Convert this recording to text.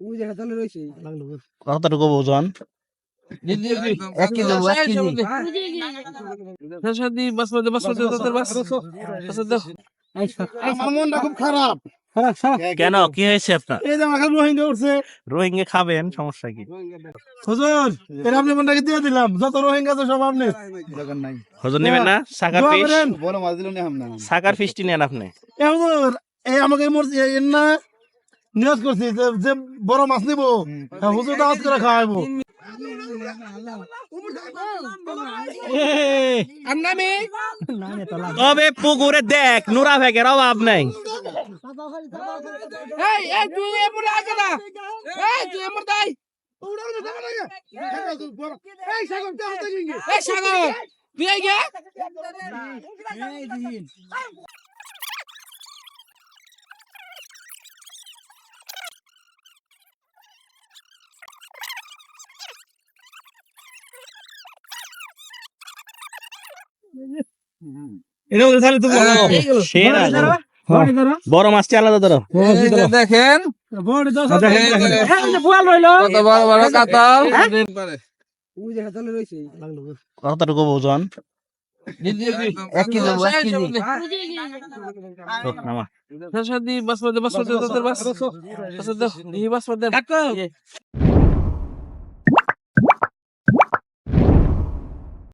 ওই জায়গা তাহলে রয়েছে। কতটুকু ওজন? এক কেজি এক কেজি শাসাদি বাসমতি বাসমতি তোর বাস দাও আমার মনটা খুব খারাপ। কেন? কি? হয়েছে আপনার? এই যে আমাকে রোহিঙ্গা উঠছে। রোহিঙ্গা খাবেন সমস্যা কি? হুজুর আপনি মনটাকে দিয়ে দিলাম। যত রোহিঙ্গা তো সব আপনি। হজর নেবেন না? সাকার দোয়া ফিশ? করেন। মাছ দিল না। সাকার ফিশটি নেন আপনি। হুজুর এই আমাকে মরছি এর না নিয়োগ করছি যে যে বড় মাছ নিবো। হ্যাঁ, হুজুর দাওয়াত করে খাওয়াবো। তবে পুকুরে দেখ নুরা ভেগের অভাব নাই। এই এই তুই এমন আগে না এই তুই এমন দাই এই সাগর তুই এই গে এটা বলে তাহলে তুমি সে না বড় মাছটি আলাদা ধরো দেখেন বড় দশ কত বড় বড় কাতাল ওই জায়গা তাহলে রয়েছে কতটুকু ওজন এক কেজি এক কেজি তো, নামা। শাসাদি বাসমতি বাসমতি তোর বাস আচ্ছা দাও এই বাসমতি